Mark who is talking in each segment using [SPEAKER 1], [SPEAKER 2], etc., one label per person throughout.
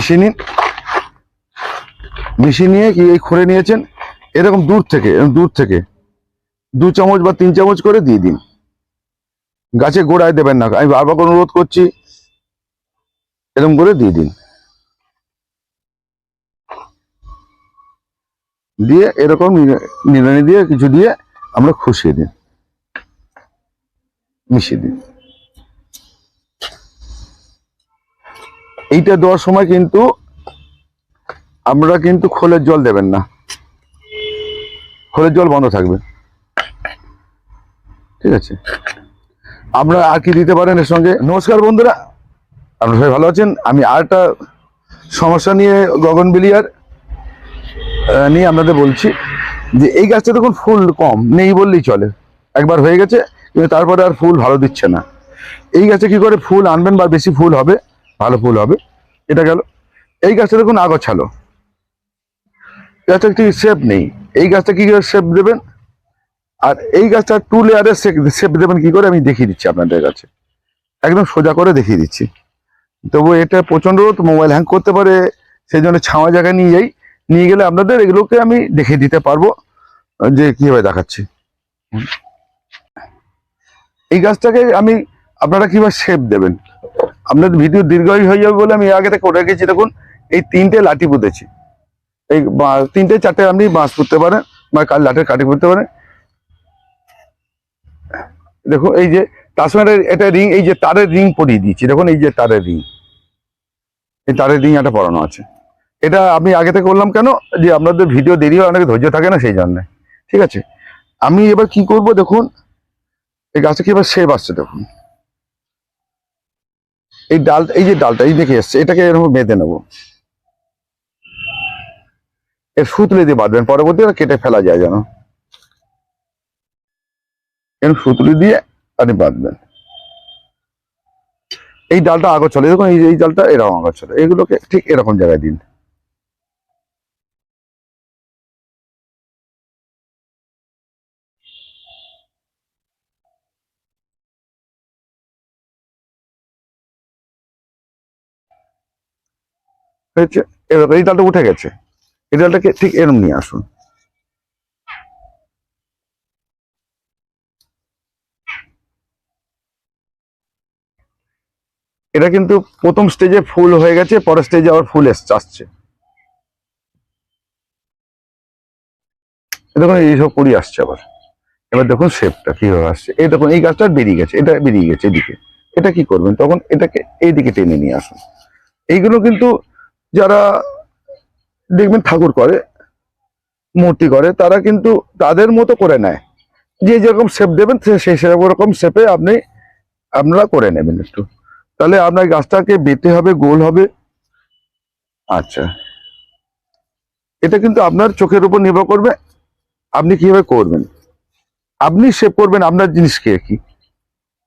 [SPEAKER 1] মিশিয়ে নিন। মিশিয়ে নিয়ে কি এই খুঁড়ে নিয়েছেন? এরকম দূর থেকে দূর থেকে। দু চামচ বা তিন চামচ করে দিয়ে দিন। গাছে গোড়ায় দেবেন না। আমি বারবার অনুরোধ করছি, এরকম করে দিয়ে দিন। দিয়ে এরকম নিড়া- নিড়ানি দিয়ে, কিছু দিয়ে আমরা খুশিয়ে দিন। মিশিয়ে দিন। এইটা দেওয়ার সময় কিন্তু আমরা কিন্তু খোলের জল দেবেন না। খোলের জল বন্ধ থাকবে। ঠিক আছে? আমরা আর কি দিতে পারেন এর সঙ্গে? নমস্কার বন্ধুরা। আপনারা সবাই ভালো আছেন? আমি আর একটা সমস্যা নিয়ে গগন বিলিয়ার নিয়ে আপনাদের বলছি যে এই গাছটা দেখুন ফুল কম, নেই বললেই চলে। একবার হয়ে গেছে, কিন্তু তারপরে আর ফুল ভালো দিচ্ছে না। এই গাছে কি করে ফুল আনবেন বা বেশি ফুল হবে? ভালো ফুল হবে। এটা গেল। এই গাছটা দেখুন আগছালো। গাছটা ঠিক শেপ নেই। এই গাছটা কি করে শেপ দেবেন? আর এই গাছটা টু লেয়ারের শেপ দেবেন কি করে? আমি দেখিয়ে দিচ্ছি আপনাদের কাছে। একদম সোজা করে দেখিয়ে দিচ্ছি। তবু এটা প্রচণ্ড মোবাইল হ্যাং করতে পারে, সেই জন্য ছাওয়া জায়গায় নিয়ে যাই। নিয়ে গেলে আপনাদের এগুলোকে আমি দেখিয়ে দিতে পারব, যে কীভাবে দেখাচ্ছি। এই গাছটাকে আমি আপনারা কীভাবে শেপ দেবেন? আপনাদের ভিডিও দীর্ঘই হয়ে যাবে বলে আমি আগে থেকে করে গেছি দেখুন, এই তিনটে লাঠি পুঁতেছি। এই তিনটে, চারটে আপনি বাঁশ পুঁততে পারেন বা কাল লাঠের কাঠি পুঁততে পারেন। দেখুন, এই যে তার সঙ্গে এটা রিং, এই যে তারের রিং পরিয়ে দিয়েছি। দেখুন, এই যে তারের রিং। এই তারের রিং একটা পরানো আছে। এটা আমি আগে থেকে বললাম কেন? যে আপনাদের ভিডিও দেরি হয়, অনেক ধৈর্য থাকে না সেই জন্য। ঠিক আছে? আমি এবার কি করব দেখুন? এই গাছে কি এবার শেপ আসছে দেখুন। এই ডাল, এই যে ডালটা, এই দেখে এসছে, এটাকে এরকম বেঁধে নেব। এর সুতলি দিয়ে বাঁধবেন, পরবর্তী কেটে ফেলা যায় যেন। এরকম সুতলি দিয়ে আপনি বাঁধবেন। এই ডালটা আগর চলে এই এই ডালটা এরকম আগর চলে এগুলোকে ঠিক এরকম জায়গায় দিন। হয়েছে, এবার এই ডালটা উঠে গেছে। এই ডালটাকে ঠিক এরম নিয়ে আসুন। এটা কিন্তু প্রথম স্টেজে ফুল হয়ে গেছে, পরের স্টেজে আবার ফুল আসছে। দেখুন এইসব করি আসছে আবার। এবার দেখুন শেপটা কীভাবে আসছে। এই দেখুন, এই গাছটা বেরিয়ে গেছে, এটা বেরিয়ে গেছে এদিকে। এটা কি করবেন? তখন এটাকে এইদিকে টেনে নিয়ে আসুন। এইগুলো কিন্তু যারা দেখবেন ঠাকুর করে, মূর্তি করে, তারা কিন্তু তাদের মতো করে নেয়। যে যেরকম শেপ দেবেন সেই সেরকম শেপে আপনি, আপনারা করে নেবেন একটু। তাহলে আপনার গাছটাকে বেটে হবে, গোল হবে। আচ্ছা। এটা কিন্তু আপনার চোখের উপর নির্ভর করবে, আপনি কীভাবে করবেন। আপনি শেপ করবেন, আপনার জিনিসকে কি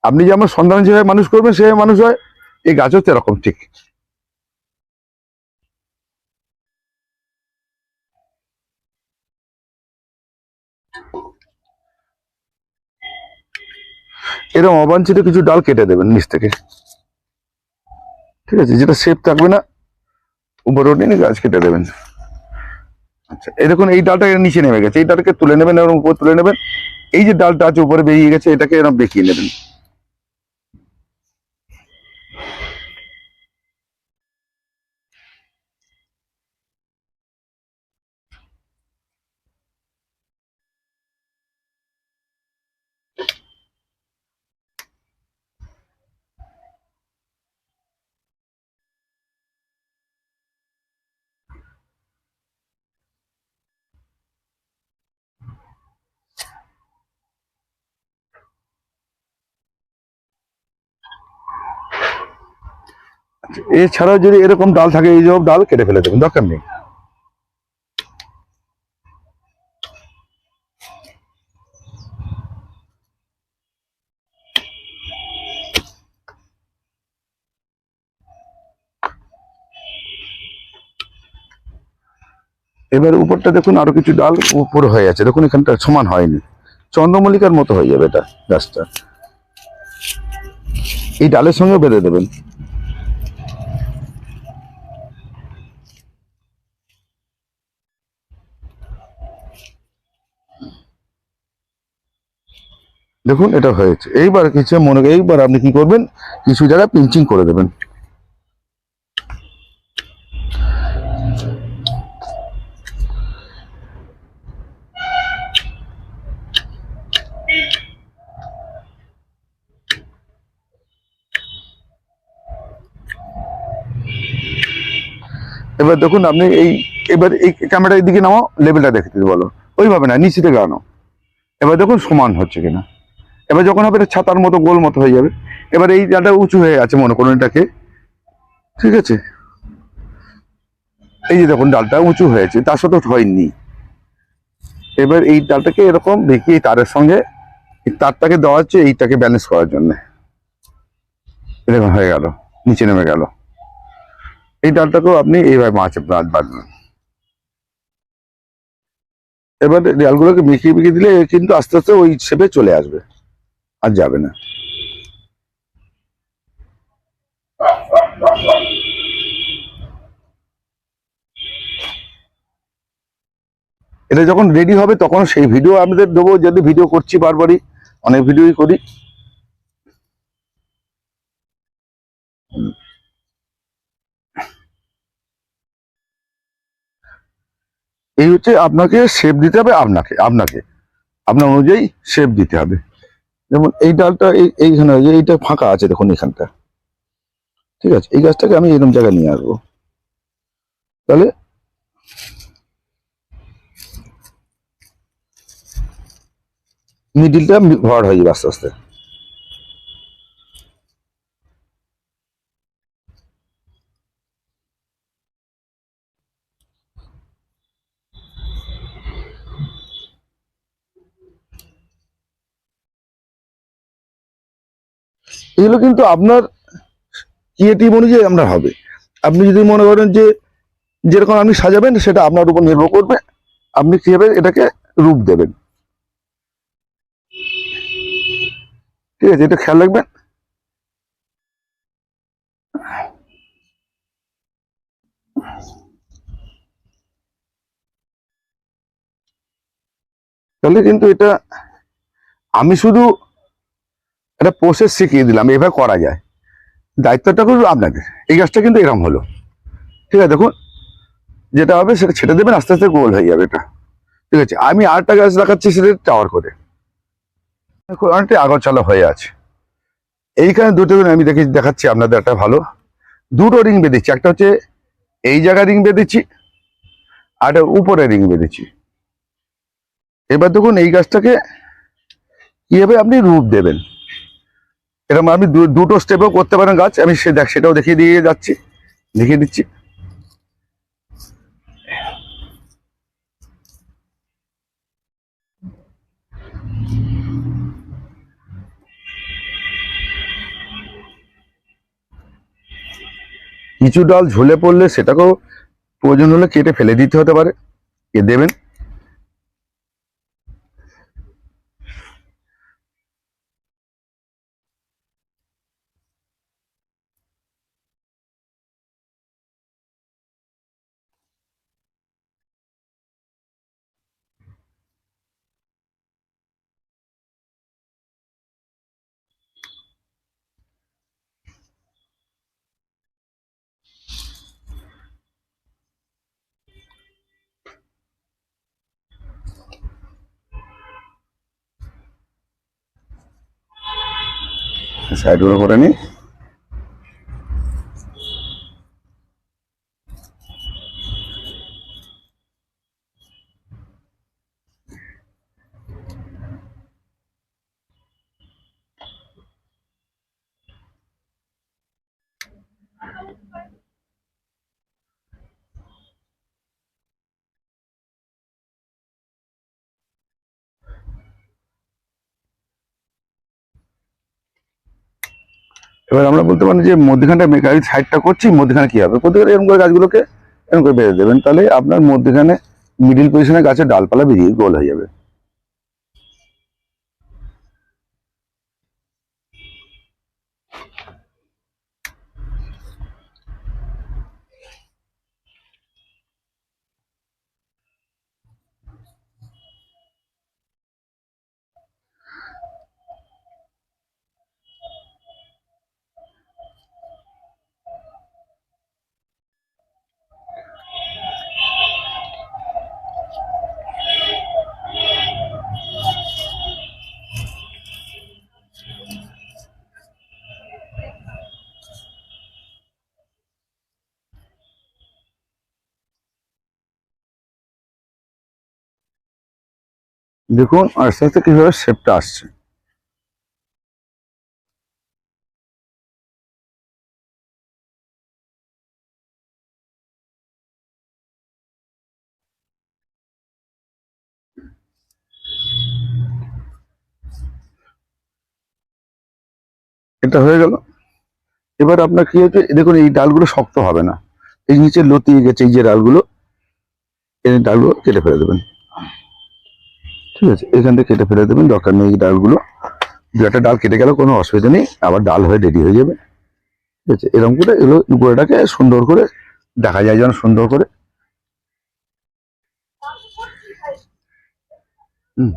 [SPEAKER 1] আপনি যেমন সন্ধান যেভাবে মানুষ করবেন, সেভাবে মানুষ হয়। এই গাছও তো এরকম ঠিক। এরকম অবাঞ্ছিত কিছু ডাল কেটে দেবেন নিচ থেকে। ঠিক আছে, যেটা শেপ থাকবে না, উপরে নিয়ে গাছ কেটে দেবেন। আচ্ছা এরকম এই ডালটা এর নিচে নেমে গেছে। এই ডালকে তুলে নেবেন এবং উপর তুলে নেবেন। এই যে ডালটা আছে, উপরে বেরিয়ে গেছে, এটাকে এরকম বেঁকিয়ে নেবেন। এছাড়াও যদি এরকম ডাল থাকে, এই সব ডাল কেটে ফেলে দেবেন, দরকার নেই। এবার উপরটা দেখুন, আরও কিছু ডাল উপরে হয়ে আছে। দেখুন, এখানটা সমান হয়নি। চন্দ্রমল্লিকার মতো হয়ে যাবে এটা গাছটা। এই ডালের সঙ্গে বেঁধে দেবেন। দেখুন, এটা হয়েছে। এইবার কিছু মনে এইবার আপনি কি করবেন? কিছু জায়গায় পিঞ্চিং করে দেবেন। এবার দেখুন, আপনি এই এবার এই ক্যামেরার দিকে নামাও লেভেলটা দেখতে বলো। ওইভাবে না নিচে আনো এবার দেখুন, সমান হচ্ছে কিনা। এবার যখন হবে, এটা ছাতার মতো গোল মতো হয়ে যাবে। এবার এই ডালটা উঁচু হয়ে আছে মনে করুন এটাকে। ঠিক আছে? এই যে দেখুন ডালটা উঁচু হয়েছে, তার সাথে হয়নি। এবার এই ডালটাকে এরকম বেঁকিয়ে তারের সঙ্গে তারটাকে দেওয়া হচ্ছে এইটাকে ব্যালেন্স করার জন্য। এরকম হয়ে গেল, নিচে নেমে গেল। এই ডালটাকেও আপনি এইভাবে মাছ বাদ বাঁধবেন। এবার ডালগুলোকে মিশিয়ে মিশিয়ে দিলে কিন্তু আস্তে আস্তে ওই শেপে চলে আসবে। আর যাবে না। এটা যখন রেডি হবে, তখন সেই ভিডিও আমাদের দেবো। যদি ভিডিও করছি বারবারই, অনেক ভিডিওই করি। এই হচ্ছে আপনাকে শেপ দিতে হবে আপনাকে আপনাকে। আপনার অনুযায়ী শেপ দিতে হবে। যেমন এই ডালটা এই এইখানে হয়ে এইটা ফাঁকা আছে দেখুন এখানটা ঠিক আছে, এই গাছটাকে আমি এরকম জায়গায় নিয়ে আসব। তাহলে মিডিলটা ভর হয়ে যাবে আস্তে আস্তে। এগুলো কিন্তু আপনার ক্রিয়েটিভ অনুযায়ী আপনার হবে। আপনি যদি মনে করেন যে যেরকম আপনি সাজাবেন, সেটা আপনার উপর নির্ভর করবে। আপনি কীভাবে এটাকে রূপ দেবেন। ঠিক আছে, এটা খেয়াল রাখবেন। তাহলে কিন্তু এটা আমি শুধু একটা প্রসেস শিখিয়ে দিলাম, এভাবে করা যায়। দায়িত্বটা কিন্তু আপনাদের। এই গাছটা কিন্তু এরকম হলো। ঠিক আছে, দেখুন, যেটা হবে সেটা ছেটে দেবেন, আস্তে আস্তে গোল হয়ে যাবে এটা। ঠিক আছে, আমি আরেকটা গাছ দেখাচ্ছি সেটা টাওয়ার করে। অনেকটা আগরচালা হয়ে আছে। এইখানে দুটো আমি দেখি দেখাচ্ছি আপনাদের একটা ভালো। দুটো রিং বেঁধেছি। একটা হচ্ছে এই জায়গায় রিং বেঁধেছি, আর উপরে রিং বেঁধেছি। এবার দেখুন, এই গাছটাকে কীভাবে আপনি রূপ দেবেন? এরকম আপনি দুটো স্টেপেও করতে পারেন গাছ, আমি সে দেখ, সেটাও দেখিয়ে দিয়ে যাচ্ছি, দেখিয়ে দিচ্ছি। কিছু ডাল ঝুলে পড়লে সেটাকেও প্রয়োজন হলে কেটে ফেলে দিতে হতে পারে, কে দেবেন? সাইডগুলো করে নিই এবার আমরা বলতে পারি যে মধ্যখানটা গাড়ির সাইডটা করছি, মধ্যখানে কি হবে? প্রত্যেকের এরকম করে গাছগুলোকে এরকম করে বেঁধে দেবেন, তাহলে আপনার মধ্যখানে মিডিল পজিশনে গাছের ডালপালা বেরিয়ে গোল হয়ে যাবে। দেখুন আস্তে আস্তে কীভাবে শেপটা আসছে। এটা হয়ে গেল। এবার আপনার কি হচ্ছে দেখুন, এই ডালগুলো শক্ত হবে না। এই নিচে লতিয়ে গেছে, এই যে ডালগুলো, এই ডালগুলো কেটে ফেলে দেবেন। ঠিক আছে, এখান থেকে কেটে ফেলে দেবেন, দরকার নেই ডালগুলো। দু একটা ডাল কেটে গেলে, কোনো অসুবিধা নেই, আবার ডাল হয়ে রেডি হয়ে যাবে। ঠিক আছে, এরকম করে এগুলো গোড়াটাকে সুন্দর করে দেখা যায়, যেন সুন্দর করে। হুম।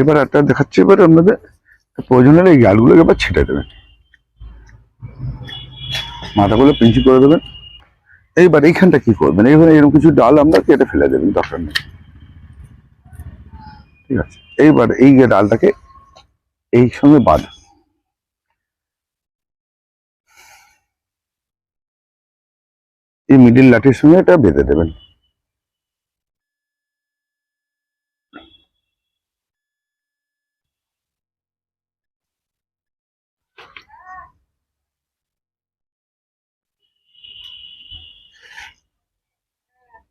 [SPEAKER 1] এবার একটা দেখাচ্ছি, এবার আপনাদের প্রয়োজন হলে এই গালগুলোকে এবার ছেটে দেবেন। মাথাগুলো পিঞ্চি করে দেবেন। এইবার এইখানটা কি করবেন? এইবার এরকম কিছু ডাল আমরা কেটে ফেলে দেবেন, দরকার নেই। ঠিক আছে, এইবার এই ডালটাকে এই সঙ্গে বাঁধ। এই মিডিল লাঠির সঙ্গে এটা বেঁধে দেবেন।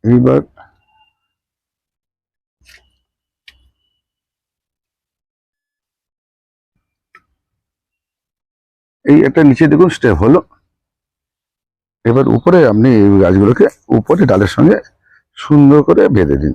[SPEAKER 1] এইবার এই একটা নিচে দেখুন স্টেপ হলো। এবার উপরে আপনি এই গাছগুলোকে উপরে ডালের সঙ্গে সুন্দর করে বেঁধে দিন।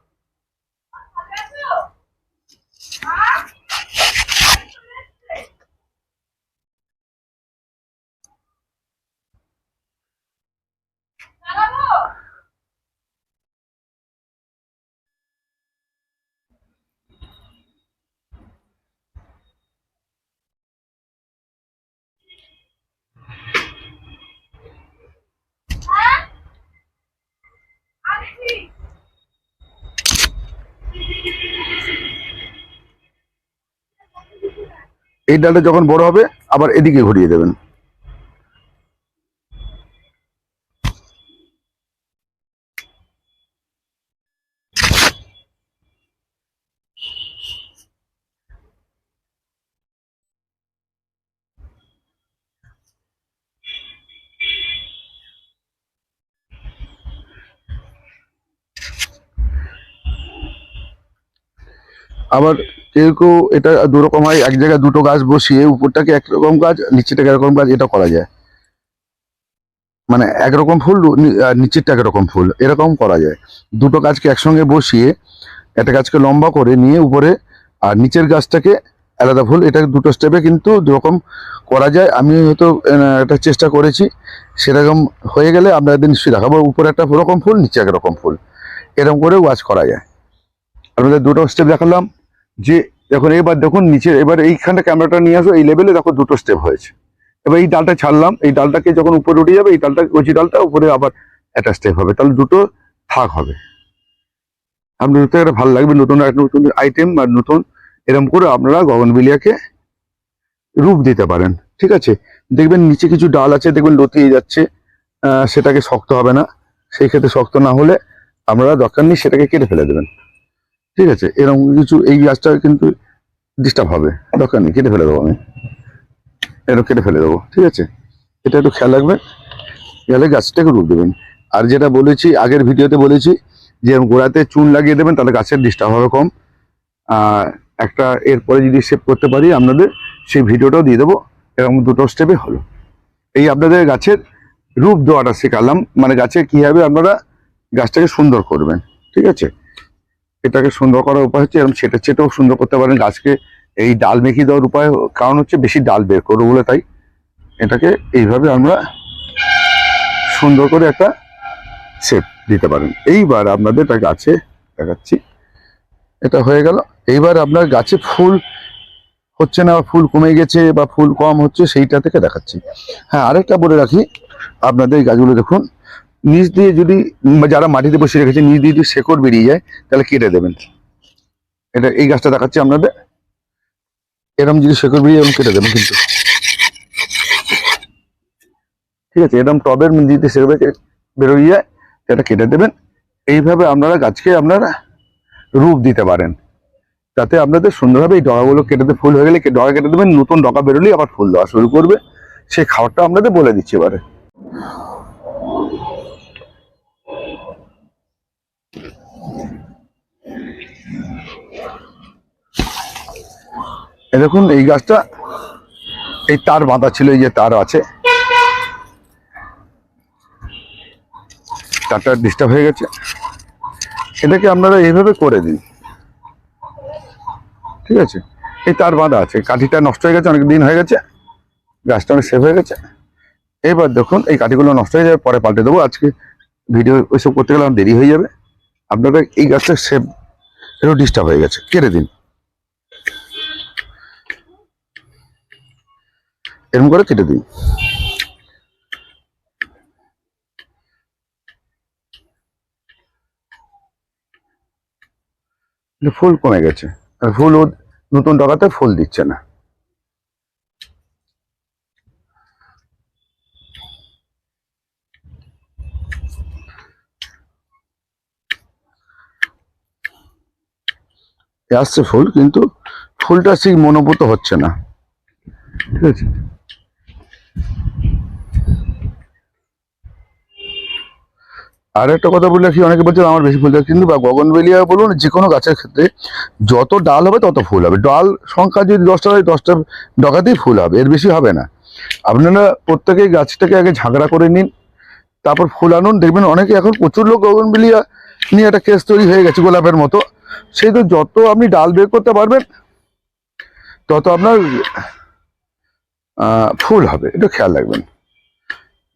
[SPEAKER 1] এই ডালটা যখন বড় হবে আবার এদিকে ঘুরিয়ে দেবেন। আবার কেউ কেউ এটা দু রকম হয়, এক জায়গায় দুটো গাছ বসিয়ে উপরটাকে একরকম গাছ নিচেটাকে একরকম গাছ, এটা করা যায়। মানে একরকম ফুল নিচেরটা একরকম ফুল, এরকম করা যায়। দুটো গাছকে একসঙ্গে বসিয়ে একটা গাছকে লম্বা করে নিয়ে উপরে, আর নিচের গাছটাকে আলাদা ফুল, এটা দুটো স্টেপে কিন্তু দুরকম করা যায়। আমি হয়তো একটা চেষ্টা করেছি, সেরকম হয়ে গেলে আপনাদের নিশ্চয়ই দেখাবো। উপরে একটা রকম ফুল, নিচে একরকম ফুল, এরকম করেও গাছ করা যায়। আপনাদের দুটো স্টেপ দেখালাম। যে এখন এবার দেখুন নিচে এবার এইখানটা ক্যামেরাটা নিয়ে আসো, এই লেভেলে দেখো দুটো স্টেপ হয়েছে। এবার এই ডালটা ছাড়লাম, এই ডালটাকে যখন উপরে উঠে যাবে, এই ডালটা কচি ডালটা উপরে আবার একটা স্টেপ হবে। তাহলে দুটো থাক হবে। আপনাদের তো একটা ভালো লাগবে, নতুন একটা নতুন আইটেম আর নতুন এরকম করে আপনারা গগনবিলিয়াকে রূপ দিতে পারেন। ঠিক আছে? দেখবেন নিচে কিছু ডাল আছে, দেখবেন লতিয়ে যাচ্ছে সেটাকে শক্ত হবে না। সেই ক্ষেত্রে শক্ত না হলে আপনারা দরকার নেই সেটাকে কেটে ফেলে দেবেন। ঠিক আছে, এরকম কিছু এই গাছটা কিন্তু ডিস্টার্ব হবে। দরকার নেই, কেটে ফেলে দেবো আমি। এরকম কেটে ফেলে দেবো, ঠিক আছে? এটা একটু খেয়াল রাখবেন, গেলে গাছটাকে রূপ দেবেন। আর যেটা বলেছি, আগের ভিডিওতে বলেছি, যে গোড়াতে চুন লাগিয়ে দেবেন, তাহলে গাছের ডিস্টার্ব হবে কম। একটা এরপরে যদি সেভ করতে পারি, আপনাদের সেই ভিডিওটাও দিয়ে দেবো, এরকম দুটো স্টেপে হলো। এই আপনাদের গাছের রূপ দেওয়াটা শেখালাম মানে গাছে কীভাবে আপনারা গাছটাকে সুন্দর করবেন, ঠিক আছে? এটাকে সুন্দর করার উপায় হচ্ছে এরকম ছেটে ছেটেও সুন্দর করতে পারেন। গাছকে এই ডাল মেখে দেওয়ার উপায়, কারণ হচ্ছে বেশি ডাল বের করব বলে তাই। এটাকে এইভাবে আমরা সুন্দর করে একটা শেপ দিতে পারেন। এইবার আপনাদের এটা গাছে দেখাচ্ছি। এটা হয়ে গেল। এইবার আপনার গাছে ফুল হচ্ছে না ফুল কমে গেছে বা ফুল কম হচ্ছে, সেইটা থেকে দেখাচ্ছি। হ্যাঁ আরেকটা বলে রাখি। আপনাদের গাছগুলো দেখুন। নিচ দিয়ে যদি যারা মাটিতে বসে রেখেছে, নিচ দিয়ে যদি শেকড় বেরিয়ে যায়, তাহলে কেটে দেবেন। এটা এই গাছটা দেখাচ্ছি আপনাদের। এরকম যদি শেকড় বেরিয়ে এরকম কেটে দেবেন কিন্তু। ঠিক আছে এরকম টবের দিতে শেকড় বেরিয়ে- যায় এটা কেটে দেবেন। এইভাবে আপনারা গাছকে আপনারা রূপ দিতে পারেন। যাতে আপনাদের সুন্দরভাবে এই ডগাগুলো কেটে দিয়ে ফুল হয়ে গেলে ডগা কেটে দেবেন, নতুন ডগা বেরোলেই আবার ফুল দেওয়া শুরু করবে। সেই খাবারটা আপনাদের বলে দিচ্ছি এবারে। এ দেখুন, এই গাছটা, এই তার বাঁধা ছিল, এই যে তার আছে। তারটা ডিস্টার্ব হয়ে গেছে। এটাকে আপনারা এইভাবে করে দিন। ঠিক আছে? এই তার বাঁধা আছে, কাঠিটা নষ্ট হয়ে গেছে, অনেক দিন হয়ে গেছে। গাছটা অনেক সেভ হয়ে গেছে। এবার দেখুন, এই কাঠিগুলো নষ্ট হয়ে যাবে, পরে পাল্টে দেবো। আজকে ভিডিও ওইসব করতে গেলে আমার দেরি হয়ে যাবে। আপনারা এই গাছটা সেভ একটু ডিস্টার্ব হয়ে গেছে। কেটে দিন। এরকম করে কেটে দিন ফুল কমে গেছে। ফুল নতুন ডগাতে ফুল দিচ্ছে না। আসছে ফুল, কিন্তু ফুলটা সেই মনোভূত হচ্ছে না। ঠিক আছে? আর একটা কথা বলে রাখি, অনেকে বলছে আমার বেশি ফুল দেয়, কিন্তু গগনবেলিয়া বলুন, যে কোনো গাছের ক্ষেত্রে যত ডাল হবে তত ফুল হবে। ডাল সংখ্যা যদি দশটা হয়, দশটা ডগাতেই ফুল হবে, এর বেশি হবে না। আপনারা প্রত্যেকেই গাছটাকে আগে ঝাঁকড়া করে নিন, তারপর ফুল আনুন। দেখবেন অনেকে এখন প্রচুর লোক গগনবেলিয়া নিয়ে একটা কেস তৈরি হয়ে গেছে গোলাপের মতো। সেই তো যত আপনি ডাল বের করতে পারবেন, তত আপনার ফুল হবে। এটা খেয়াল রাখবেন।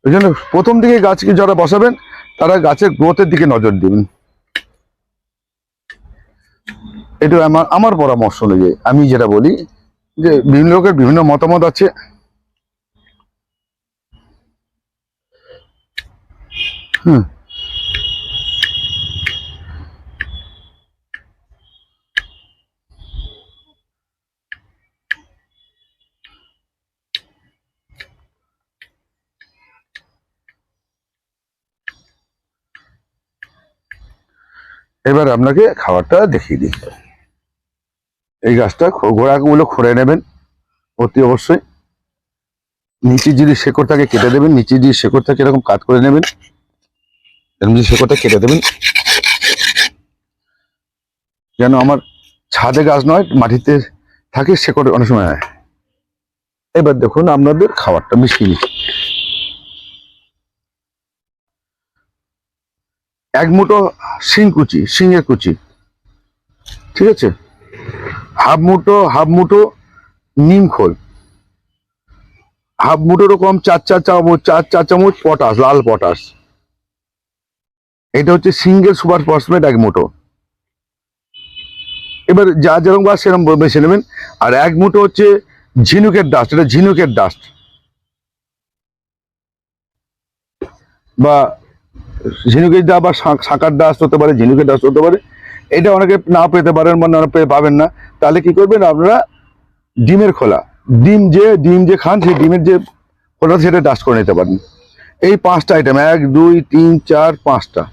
[SPEAKER 1] ওই জন্য প্রথম দিকে গাছকে যারা বসাবেন তারা গাছের গ্রোথের দিকে নজর দিবেন এটা আমার আমার পরামর্শ অনুযায়ী। আমি যেটা বলি যে, বিভিন্ন লোকের বিভিন্ন মতামত আছে। হুম। এবার আপনাকে খাবারটা দেখিয়ে দিই। এই গাছটা গোড়াগুলো খুঁড়ে নেবেন, অতি অবশ্যই। নিচে যদি শেকড় থাকে কেটে দেবেন, নিচে যদি শেকড় থাকে এরকম কাট করে নেবেন। এরকম যদি শেকড়টা কেটে দেবেন। যেন আমার ছাদে গাছ নয়, মাটিতে থাকে, শেকড় অনেক সময় হয়। এবার দেখুন আপনাদের খাবারটা মিশিয়ে নিচ্ছি। এক মুঠো শিং কুচি, শিঙের কুচি। ঠিক আছে? হাফ মুঠো হাফ মুঠো নিম খোল। হাফ মুঠোর কম, চার চার চামচ, চার চার চামচ পটাশ, লাল পটাশ। এটা হচ্ছে সিঙ্গেল সুপার ফসফেট এক মুঠো। এবার যা যেরকম গাছ সেরকম বেছে নেবেন। আর এক মুঠো হচ্ছে ঝিনুকের ডাস্ট এটা ঝিনুকের ডাস্ট বা ঝিনুকের ডাস্ট বা শা- শাঁখার ডাস্ট হতে পারে, ঝিনুকের ডাস্ট হতে পারে, এটা অনেকে না পেতে পারেন মানে অনেকে পেয়ে পাবেন না। তাহলে কি করবেন আপনারা? ডিমের খোলা। ডিম যে ডিম যে খান, সেই ডিমের যে খোলা, সেটা ডাস্ট করে নিতে পারেন। এই পাঁচটা আইটেম এক, দুই, তিন, চার, পাঁচটা।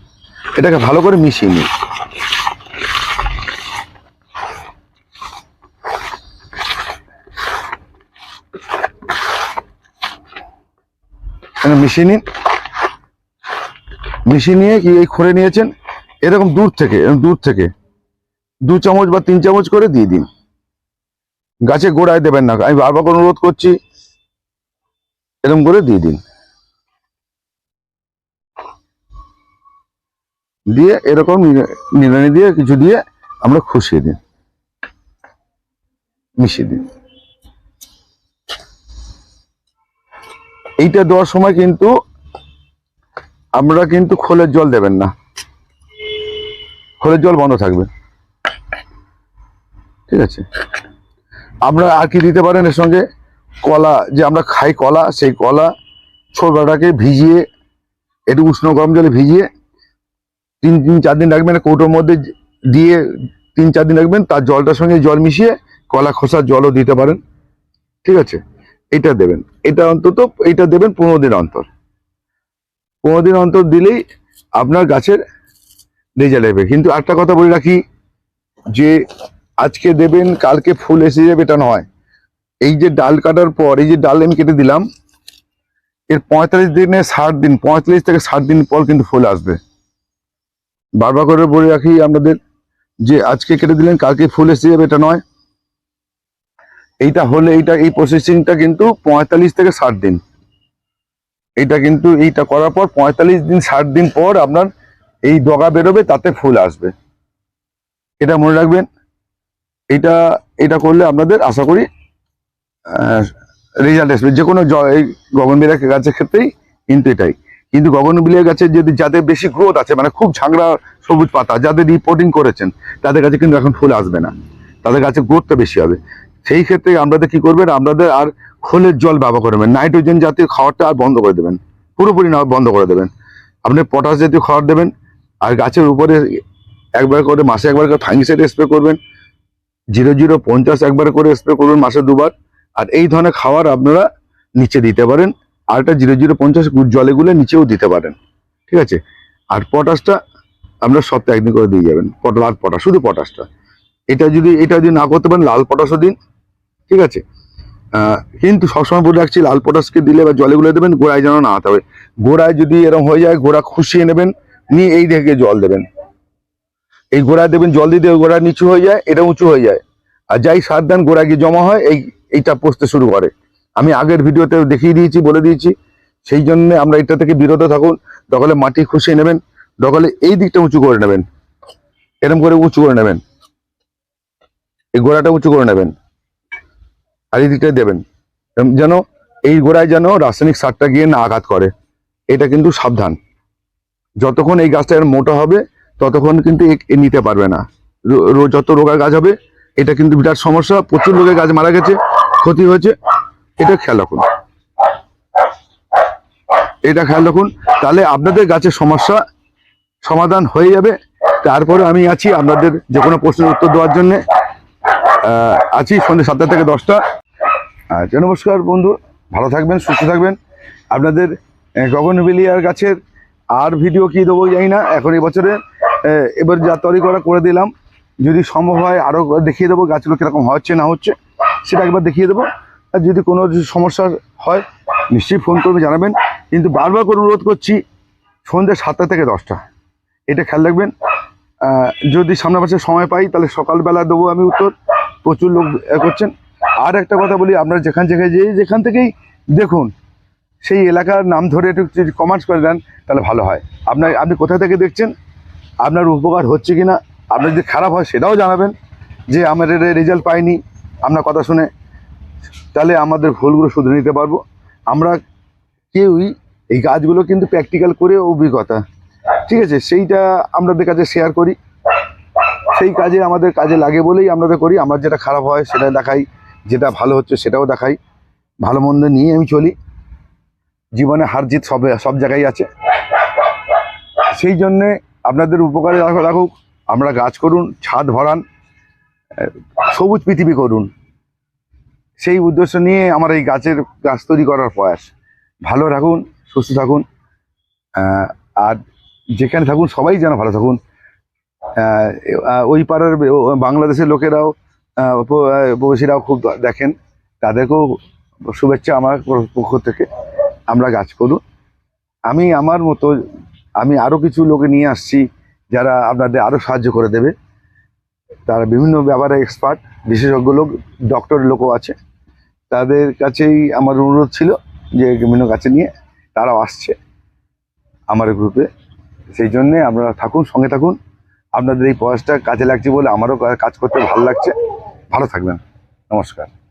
[SPEAKER 1] এটাকে ভালো করে মিশিয়ে নিন। মিশিয়ে নিন। মিশিয়ে নিয়ে এই খুঁড়ে নিয়েছেন? এরকম দূর থেকে দূর থেকে। দু চামচ বা তিন চামচ করে দিয়ে দিন। গাছে গোড়ায় দেবেন না। আমি বারবার অনুরোধ করছি, এরকম করে দিয়ে দিন। দিয়ে এরকম নিড়ানি দিয়ে কিছু দিয়ে আমরা খুশিয়ে দিন। মিশিয়ে দিন। এইটা দেওয়ার সময় কিন্তু আমরা কিন্তু খোলের জল দেবেন না। খোলের জল বন্ধ থাকবে। ঠিক আছে? আমরা আর কি দিতে পারেন এর সঙ্গে? কলা, যে আমরা খাই কলা, সেই কলা ছোটটাকে ভিজিয়ে, একটু উষ্ণ গরম জলে ভিজিয়ে, তিন তিন, চার দিন রাখবেন, কৌটোর মধ্যে দিয়ে তিন, চার দিন রাখবেন, তার জলটার সঙ্গে জল মিশিয়ে কলা খোসার জলও দিতে পারেন। ঠিক আছে? এটা দেবেন। এটা অন্তত, এটা দেবেন পনেরো দিন অন্তর। পনেরো দিন অন্তর দিলেই আপনার গাছের রেজাল্ট হবে কিন্তু একটা কথা বলে রাখি যে আজকে দেবেন, কালকে ফুল এসে যাবে এটা নয়। এই যে ডাল কাটার পর, এই যে ডাল আমি কেটে দিলাম, এর পঁয়তাল্লিশ দিনে ষাট দিন, পঁয়তাল্লিশ থেকে ষাট দিন পর কিন্তু ফুল আসবে। বারবার করে বলে রাখি আপনাদের যে আজকে কেটে দিলেন, কালকে ফুল এসে যাবে এটা নয়। এইটা হলে এইটা, এই প্রসেসিংটা কিন্তু পঁয়তাল্লিশ থেকে ষাট দিন। এইটা কিন্তু এইটা করার পর পঁয়তাল্লিশ দিন, ষাট দিন পর আপনার এই ডগা বেরোবে, তাতে ফুল আসবে। এটা মনে রাখবেন, এটা এটা করলে আপনাদের আশা করি রেজাল্ট আসবে। যে কোনো এই গগনবিলিয়া গাছের ক্ষেত্রেই কিন্তু এটাই। কিন্তু গগনবিলিয়া গাছের যদি যাদের বেশি গ্রোথ আছে মানে খুব ঝাংড়া সবুজ পাতা, যাদের রিপোর্টিং করেছেন, তাদের কাছে কিন্তু এখন ফুল আসবে না। তাদের কাছে গ্রোথটা বেশি হবে। সেই ক্ষেত্রে আপনাদের কি করবেন, আপনাদের আর খোলের জল ব্যবহার করবেন নাইট্রোজেন জাতীয় খাবারটা আর বন্ধ করে দেবেন। পুরোপুরি না, বন্ধ করে দেবেন। আপনি পটাশ জাতীয় খাবার দেবেন আর গাছের উপরে একবার করে, মাসে একবার করে ফাঙ্গিসাইড স্প্রে করবেন। জিরো জিরো পঞ্চাশ একবার করে স্প্রে করবেন মাসে দুবার। আর এই ধরনের খাবার আপনারা নিচে দিতে পারেন। আর একটা জিরো জিরো পঞ্চাশ জলে গুলে নিচেও দিতে পারেন। ঠিক আছে? আর পটাশটা আপনারা সপ্তাহে একদিন করে দিয়ে যাবেন। লাল পটাশ, শুধু পটাশটা। এটা যদি এটা যদি না করতে পারেন, লাল পটাশও দিন। ঠিক আছে? কিন্তু সবসময় বলে রাখছি, লাল পটাশকে দিলে বা জলে গুলে দেবেন, গোড়ায় যেন না হবে গোড়ায় যদি এরকম হয়ে যায়, গোড়া খুশিয়ে নেবেন, নিয়ে এই দিকে জল দেবেন। এই গোড়ায় দেবেন, জল দিতে ওই গোড়া নিচু হয়ে যায়, এটা উঁচু হয়ে যায়। আর যাই সার দেন গোড়া গিয়ে জমা হয়, এই, এইটা পচতে শুরু করে। আমি আগের ভিডিওতে দেখিয়ে দিয়েছি, বলে দিয়েছি। সেই জন্য আমরা এটা থেকে বিরত থাকুন, দখলে মাটি খুশিয়ে নেবেন, দখলে এই দিকটা উঁচু করে নেবেন। এরকম করে উঁচু করে নেবেন। এই গোড়াটা উঁচু করে নেবেন। আর দেবেন। যেন এই গোড়ায় যেন রাসায়নিক সারটা গিয়ে না আঘাত করে। এটা কিন্তু সাবধান। যতক্ষণ এই গাছটা এর মোটা হবে, ততক্ষণ কিন্তু এ- নিতে পারবে না। যত রোগা গাছ হবে, এটা কিন্তু বিরাট সমস্যা। প্রচুর লোকের গাছ মারা গেছে, ক্ষতি হয়েছে। এটা খেয়াল রাখুন। এটা খেয়াল রাখুন। তাহলে আপনাদের গাছের সমস্যা সমাধান হয়ে যাবে। তারপরে আমি আছি আপনাদের যে কোনো প্রশ্নের উত্তর দেওয়ার জন্য। আছি সন্ধ্যে সাতটা থেকে দশটা। আচ্ছা নমস্কার বন্ধু। ভালো থাকবেন, সুস্থ থাকবেন। আপনাদের গগনবিলিয়ার গাছের আর ভিডিও কি দেবো জানি না। এখন এবছরে এবার যা তৈরি করা করে দিলাম, যদি সম্ভব হয় আরও দেখিয়ে দেবো গাছগুলো কীরকম হচ্ছে, না হচ্ছে, সেটা একবার দেখিয়ে দেবো। আর যদি কোনো সমস্যা হয়, নিশ্চয়ই ফোন করবে, জানাবেন। কিন্তু বারবার করে অনুরোধ করছি, সন্ধ্যে সাতটা থেকে দশটা। এটা খেয়াল রাখবেন। যদি সামনে পাশে সময় পাই, তাহলে সকালবেলা দেবো আমি উত্তর। প্রচুর লোক করছেন। আর একটা কথা বলি, আপনারা যেখান থেকে যে যেখান থেকেই দেখুন, সেই এলাকার নাম ধরে একটু যদি কমার্স করে দেন, তাহলে ভালো হয়। আপনার, আপনি কোথা থেকে দেখছেন? আপনার উপকার হচ্ছে কি না আপনার যদি খারাপ হয়, সেটাও জানাবেন যে আমার রেজাল্ট পাইনি, আপনার কথা শুনে। তাহলে আমাদের ভুলগুলো শুধরে নিতে পারব। আমরা কেউই এই গাছগুলো কিন্তু প্র্যাকটিক্যাল করে অভিজ্ঞতা। ঠিক আছে, সেইটা আপনাদের কাছে শেয়ার করি। সেই কাজে আমাদের কাজে লাগে বলেই আমরা করি। আমার যেটা খারাপ হয়, সেটা দেখাই। যেটা ভালো হচ্ছে সেটাও দেখাই। ভালো মন্দ নিয়ে আমি চলি। জীবনে হার জিত সব সব জায়গায় আছে। সেই জন্যে আপনাদের উপকারে রাখো- রাখুক। আমরা গাছ করুন, ছাদ ভরান সবুজ পৃথিবী করুন। সেই উদ্দেশ্য নিয়ে আমার এই গাছের গাছ তৈরি করার প্রয়াস। ভালো রাখুন, সুস্থ থাকুন আর যেখানে থাকুন সবাই যেন ভালো থাকুন। ওই পাড়ার বাংলাদেশের লোকেরাও প্রবাসীরাও খুব দেখেন। তাদেরকেও শুভেচ্ছা আমার পক্ষ থেকে। আমরা গাছ করুন আমি আমার মতো, আমি আরও কিছু লোকে নিয়ে আসছি যারা আপনাদের আরও সাহায্য করে দেবে। তারা বিভিন্ন ব্যাপারে এক্সপার্ট বিশেষজ্ঞ লোক ডক্টর লোকও আছে। তাদের কাছেই আমার অনুরোধ ছিল যে বিভিন্ন গাছে নিয়ে তারাও আসছে আমার গ্রুপে সেই জন্যে আপনারা থাকুন, সঙ্গে থাকুন। আপনাদের এই প্রয়াসটা কাজে লাগছে বলে আমারও কাজ করতে ভালো লাগছে। ভালো থাকবেন। নমস্কার।